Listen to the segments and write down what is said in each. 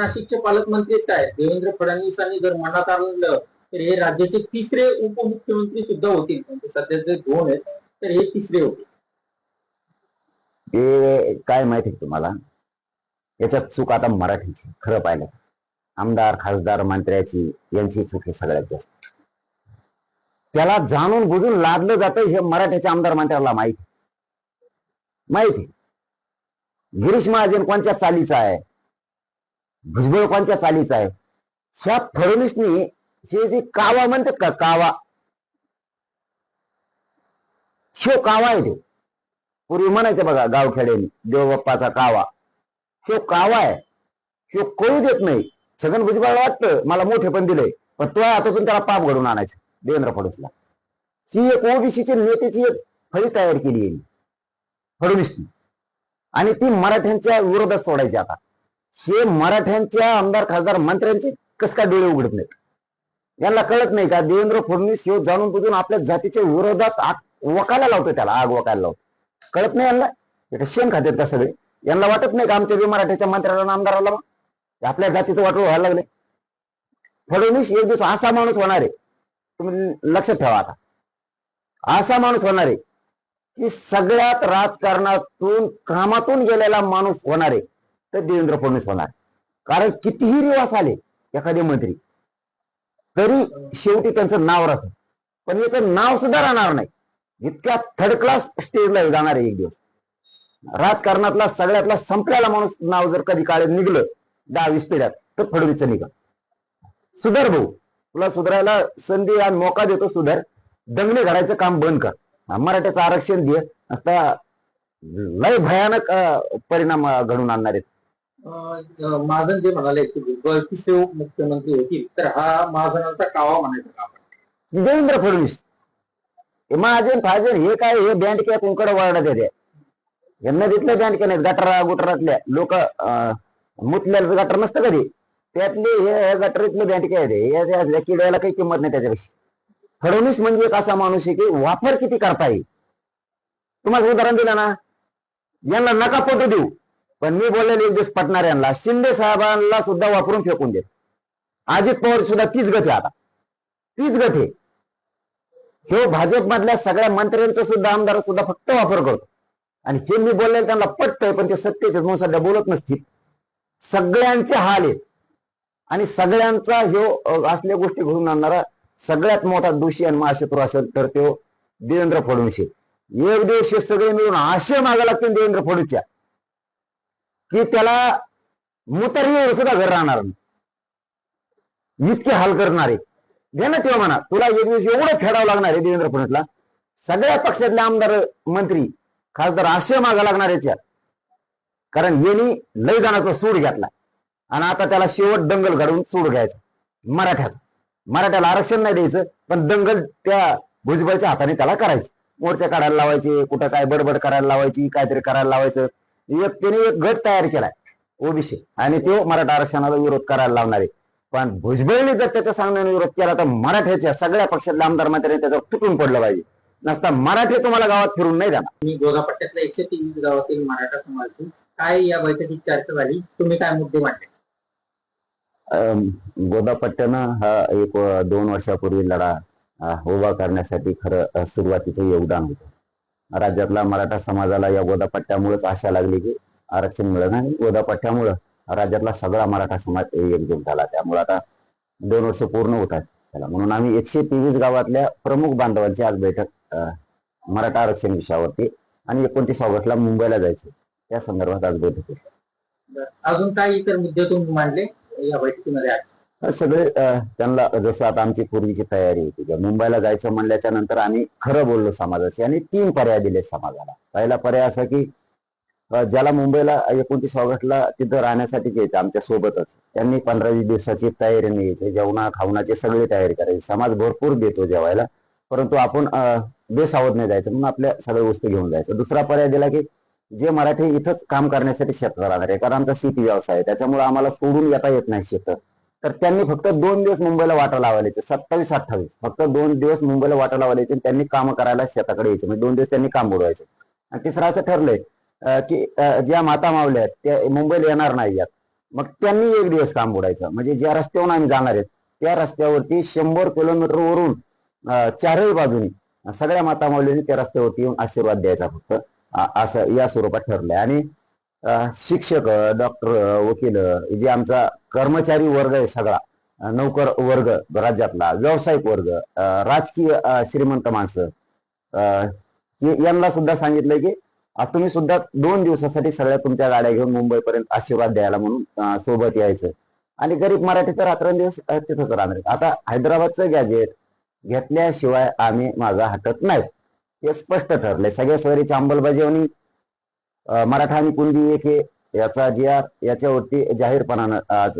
नाशिकचे पालकमंत्रीच काय? देवेंद्र फडणवीसांनी जर मनात आणलं तर हे राज्याचे तिसरे उपमुख्यमंत्री सुद्धा होतील. म्हणजे सध्या जे दोन आहेत तर हे तिसरे होतील. ते काय माहिती तुम्हाला? याच्यात चूक आता मराठीची खरं पाहिलं आमदार खासदार मंत्र्याची यांची चूक हे सगळ्यात जास्त. त्याला जाणून बुजून लादलं जातं हे मराठ्याच्या आमदार मंत्र्याला माहिती. माहिती. गिरीश महाजन कोणत्या चालीचा आहे? भुजबळ चालीचा आहे? ह्या फडणवीसनी हे जे कावा म्हणतात का कावा? शो कावा आहे ते. पूर्वी म्हणायचं बघा गावखेड्याने देवबाप्पाचा कावा. शो कावा आहे. शो कळू देत नाही. छगन भुजबळ वाटतं मला मोठे पण दिलंय पण तो हातातून त्याला पाप घडून आणायचं देवेंद्र फडणवीसला. ही एक ओबीसीच्या नेत्याची एक फळी तयार केली आहे. फडणवीसनी. आणि ती मराठ्यांच्या विरोधात सोडायची आता. हे मराठ्यांच्या आमदार खासदार मंत्र्यांचे कस काय डोळे उघडत नाहीत? यांना कळत नाही का? देवेंद्र फडणवीस हे जाणून बुजून आपल्या जातीच्या विरोधात आग वकायला लावतो त्याला आग वकायला लावतो कळत नाही यांना? हे शेण खात्यात का सगळे? यांना वाटत नाही का आमच्या बी मराठ्याच्या मंत्र्याला आमदाराला आपल्या जातीचं वाटोळ व्हायला लागले फडणवीस एक दिवस असा माणूस होणार आहे. तुम्ही लक्षात ठेवा आता. असा माणूस होणार आहे की सगळ्यात राजकारणातून कामातून गेलेला माणूस होणार आहे. तर देवेंद्र फडणवीस होणार. कारण कितीही रिवास आले एखादे मंत्री तरी शेवटी त्यांचं नाव राहतं. पण याचं नाव सुद्धा राहणार नाही. इतक्या थर्ड क्लास स्टेजला जाणार आहे एक दिवस. राजकारणातला सगळ्यातला संपल्याला माणूस नाव जर कधी काळे निघलं दहा वीस पिढ्यात तर फडणवीसचं निघा सुधार भाऊ तुला सुधारायला संधी आणि मोका देतो सुधार. दंगली घडायचं काम बंद कर. मराठ्याचं आरक्षण दे. आता लय भयानक परिणाम घडून आणणार आहेत. महाजन जे म्हणाले की भुजबळ तिसरे होतील तर हा महाजनांचा कावा म्हणायचा का? देवेंद्र फडणवीस. हे महाजन फाजन हे काय हे बँडक्या कुंकड वाढत येते? यांना तिथल्या बँडक्या नाहीत गटरा गुटरातल्या. लोक मुतल्याचं गटर नसतं कधी. त्यातले हे गटरीतले बँडक्या आहेत हे किड्याला काही किंमत नाही त्याच्यापेक्षा. फडणवीस म्हणजे एक असा माणूस आहे की वापर किती करता येईल? तुम्हाला उदाहरण दिलं ना? यांना नका फोटो देऊ. पण मी बोललेले एक दिवस पटणार यांना शिंदे साहेबांना सुद्धा वापरून फेकून दे. अजित पवार सुद्धा तीच गती आता. तीच गती हे भाजप मधल्या सगळ्या मंत्र्यांचा सुद्धा आमदार सुद्धा फक्त वापर करतो. आणि हे मी बोललेलं त्यांना पटतंय पण ते सत्य म्हणून सध्या बोलत नसतील. सगळ्यांचे हाल आहेत. आणि सगळ्यांचा ह्यो असल्या गोष्टी घडून आणणारा सगळ्यात मोठा दोषी आणि महाशत्रू असेल तर तो देवेंद्र फडणवीस एक दिवस हे सगळे मिळून आशय मागा लागतील देवेंद्र फडणवीसच्या. की त्याला मुतरवीवर सुद्धा घर राहणार नाही. इतके हाल करणारे. घे ना ठेवा म्हणा. तुला एक दिवस एवढं खेळावं लागणार आहे देवेंद्र फडणवीसला. सगळ्या पक्षातले आमदार मंत्री खासदार आशय मागा लागणार याच्यात कारण यांनी लय जाण्याचा सूड घेतला. आणि आता त्याला शेवट दंगल घडवून सूड घ्यायचा. मराठ्याचा. मराठ्याला आरक्षण नाही द्यायचं पण दंगल त्या भुजबळच्या हाताने त्याला करायचं. मोर्चा काढायला लावायचे कुठं काय बडबड करायला लावायची काहीतरी करायला लावायचं. एक त्याने एक गट तयार केलाय ओबीसी. आणि तो मराठा आरक्षणाला विरोध करायला लावणार आहे. पण भुजबळने जर त्याच्या सांगण्याने विरोध केला तर मराठ्याच्या सगळ्या पक्षातल्या आमदार मंत्र्यांनी त्याचं तुटून पडलं पाहिजे. नसता मराठी तुम्हाला गावात फिरून नाही जाणार. मी गोदापट्ट्यातल्या एकशे तेवीस गावातील मराठा समाजाची काय या बैठकीत चर्चा झाली? तुम्ही काय मुद्दे मांडले? गोदापट्ट्यानं हा एक दोन वर्षापूर्वी लढा उभा करण्यासाठी खरं सुरुवातीचं योगदान होतं. राज्यातला मराठा समाजाला या गोदापट्ट्यामुळेच आशा लागली की आरक्षण मिळणं आणि गोदापट्ट्यामुळं राज्यातला सगळा मराठा समाज एकजूट झाला. त्यामुळे आता दोन वर्ष पूर्ण होत आहेत त्याला. म्हणून आम्ही एकशे तेवीस गावातल्या प्रमुख बांधवांची आज बैठक मराठा आरक्षण विषयावरती आणि एकोणतीस ऑगस्टला मुंबईला जायचं त्या संदर्भात आज बैठक अजून काय इतर मुद्दे तुम्ही मांडले या बैठकीमध्ये? सगळे त्यांना जसं आता आमची पूर्वीची तयारी होती. मुंबईला जायचं म्हणल्याच्या नंतर आम्ही खरं बोललो समाजाशी आणि तीन पर्याय दिले समाजाला. पहिला पर्याय असा की ज्याला मुंबईला एकोणतीस ऑगस्टला तिथं राहण्यासाठीच यायचं आमच्या सोबतच. त्यांनी पंधरा वीस दिवसाची तयारी यायची जेवणा खावणाची सगळी तयारी करायची. समाज भरपूर देतो जेवायला. परंतु आपण अं, बेसावध नाही जायचं. म्हणून आपल्या सगळ्या वस्तू घेऊन जायचं. दुसरा पर्याय दिला की जे मराठी इथंच काम करण्यासाठी शेत राहणार. आहे कारण आमचा शेती व्यवसाय आहे. त्याच्यामुळे आम्हाला सोडून येता येत नाही शेतं तर त्यांनी फक्त दोन दिवस मुंबईला वाटा लावायचे सत्तावीस अठ्ठावीस. फक्त दोन दिवस मुंबईला वाटा लावायचे आणि त्यांनी काम करायला शेताकडे यायचे. म्हणजे दोन दिवस त्यांनी काम बुडवायचे. आणि तिसरं असं ठरलंय की ज्या माता मावल्या आहेत त्या मुंबईला येणार नाही यात. मग त्यांनी एक दिवस काम बुडायचं. म्हणजे ज्या रस्त्यावरून आम्ही जाणार आहेत त्या रस्त्यावरती शंभर किलोमीटर वरून चारही बाजूनी सगळ्या माता माऊलींनी त्या रस्त्यावरती येऊन आशीर्वाद द्यायचा फक्त. असं या स्वरूपात ठरलंय. आणि शिक्षक डॉक्टर वकील जे आमचा कर्मचारी वर्ग आहे सगळा नोकर वर्ग राज्यातला व्यावसायिक वर्ग राजकीय श्रीमंत माणसं यांना सुद्धा सांगितलंय की तुम्ही सुद्धा दोन दिवसासाठी सगळ्या तुमच्या गाड्या घेऊन मुंबईपर्यंत आशीर्वाद द्यायला म्हणून सोबत यायचं. आणि गरीब मराठी तर रात्रंदिवस तिथंच राहणार आता हैदराबादचं गॅजेट घेतल्याशिवाय आम्ही माझा हटत नाही. हे स्पष्ट ठरलंय. सगळ्या सोयरीची अंमलबजावणी मराठा आणि कुणबी एक हे याचा जी याच्यावरती जाहीरपणानं आज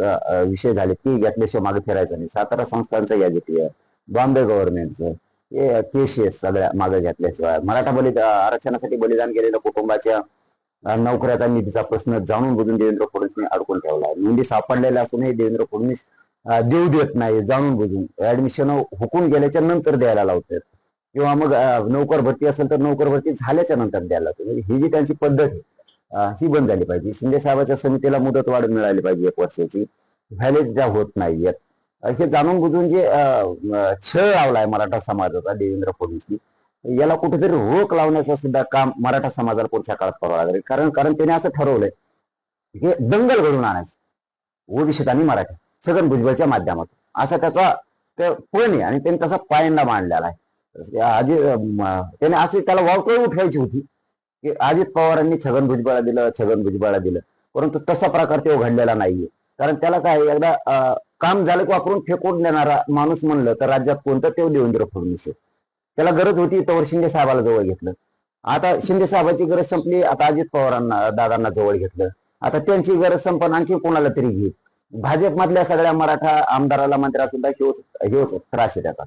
विषय झाले. ती घेतल्याशिवाय मागे फिरायचं नाही. सातारा संस्थांचं या आहे. बॉम्बे गव्हर्नमेंटचं हे केसेस सगळ्या मागे घेतल्याशिवाय. मराठा बलि आरक्षणासाठी बलिदान केलेल्या कुटुंबाच्या नोकऱ्याचा निधीचा प्रश्न जाणून बुजून देवेंद्र फडणवीसने अडकून ठेवला नोंदी सापडलेल्या असूनही देवेंद्र फडणवीस देऊ देत नाही जाणून बुजून. ऍडमिशन हुकून गेल्याच्यानंतर द्यायला लावतात. किंवा मग नोकर भरती असेल तर नोकर भरती झाल्याच्यानंतर द्यायला तुम्ही म्हणजे ही जी त्यांची पद्धत आहे ही बंद झाली पाहिजे. शिंदे साहेबांच्या समितीला मुदत वाढ मिळाली पाहिजे एक वर्षाची. व्हॅलिड ज्या होत नाहीयेत. येत हे जाणून बुजून जे छळ लावलाय मराठा समाजाचा देवेंद्र फडणवीसनी याला कुठेतरी रोख लावण्याचं सुद्धा काम मराठा समाजाला पुढच्या काळात करावं लागेल. कारण कारण त्याने असं ठरवलंय हे दंगल घडून आणायचं. ओडिशेत आणि मराठी छगन भुजबळच्या माध्यमातून. असा त्याचा ते पण आहे? आणि त्यांनी तसा पायंडा मांडलेला आहे. अजित त्याने असे त्याला वावकळ उठवायची होती की अजित पवारांनी छगन भुजबळा दिलं छगन भुजबळा दिलं परंतु तसा प्रकार तो घडलेला नाहीये कारण त्याला काय एकदा काम झालं की वापरून फेकून देणारा माणूस म्हणलं तर राज्यात कोणतं ते देवेंद्र फडणवीस आहे. त्याला गरज होती तर शिंदे साहेबाला जवळ घेतलं आता शिंदे साहेबाची गरज संपली आता अजित पवारांना दादांना जवळ घेतलं आता त्यांची गरज संपन आणखी कोणाला तरी घे भाजपमधल्या सगळ्या मराठा आमदाराला मंत्र्या सुद्धा हेच हेच त्रास आहे त्याचा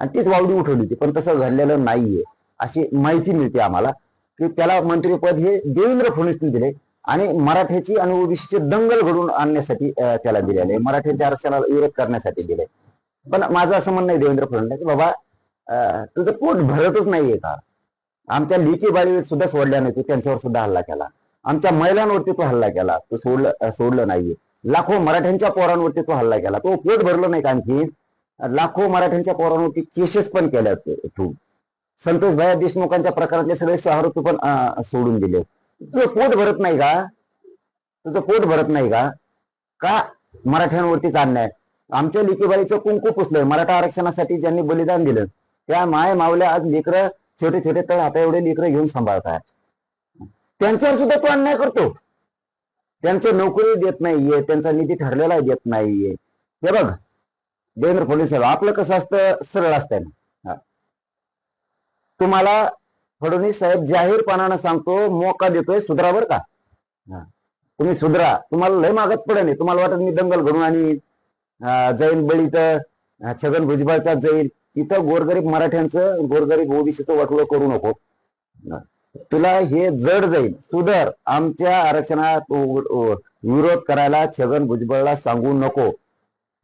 आणि तीच वावडी उठवली होती. पण तसं घडलेलं नाहीये. अशी माहिती मिळते आम्हाला की त्याला मंत्रीपद हे देवेंद्र फडणवीसने दिले आणि मराठ्याची आणि ओबीसीचे दंगल घडून आणण्यासाठी त्याला दिलेले मराठ्यांच्या आरक्षणाला विरोध करण्यासाठी दिले. पण माझं असं म्हणणं आहे देवेंद्र फडणवीस की बाबा तुझं पोट भरतच नाहीये का? आमच्या लेकी बाळी सुद्धा सोडल्या नाही त्यांच्यावर सुद्धा हल्ला केला. आमच्या महिलांवरती तो हल्ला केला. तो सोडलं सोडलं नाहीये. लाखो मराठ्यांच्या पोरांवरती तो हल्ला केला. तो पोट भरलं नाही का आणखी लाखो मराठ्यांच्या पोरांवरती केसेस पण केल्या तू संतोष भाया देशमुखांच्या प्रकारातले सगळे शहर पण सोडून दिले. तुझं पोट भरत नाही का? तुझं पोट भरत नाही का? का मराठ्यांवरतीच अन्याय? आमच्या लिकेबाईचं कुंकू पुसलंय. मराठा आरक्षणासाठी ज्यांनी बलिदान दिलं त्या माय मावल्या आज लेकरं छोटे छोटे तळ आता एवढे लेकरं घेऊन सांभाळतात त्यांच्यावर सुद्धा तो अन्याय करतो. त्यांचं नोकरी देत नाहीये त्यांचा निधी ठरलेला देत नाहीये. हे बघ देवेंद्र फडणवीस साहेब आपलं कसं असतं? सरळ असतंय. ना तुम्हाला फडणवीस साहेब जाहीरपणानं सांगतो मोका देतोय सुधरा का? तुम्ही सुधरा. तुम्हाला लय मागत पडे नाही. तुम्हाला वाटत मी दंगल घडून आणि जाईल बळी तर छगन भुजबळचा जाईल इथं गोरगरीब मराठ्यांचं गोरगरीब ओबीसीचं वाटोळं करू नको. तुला हे जड जाईल सुधर. आमच्या आरक्षणात विरोध करायला छगन भुजबळला सांगू नको.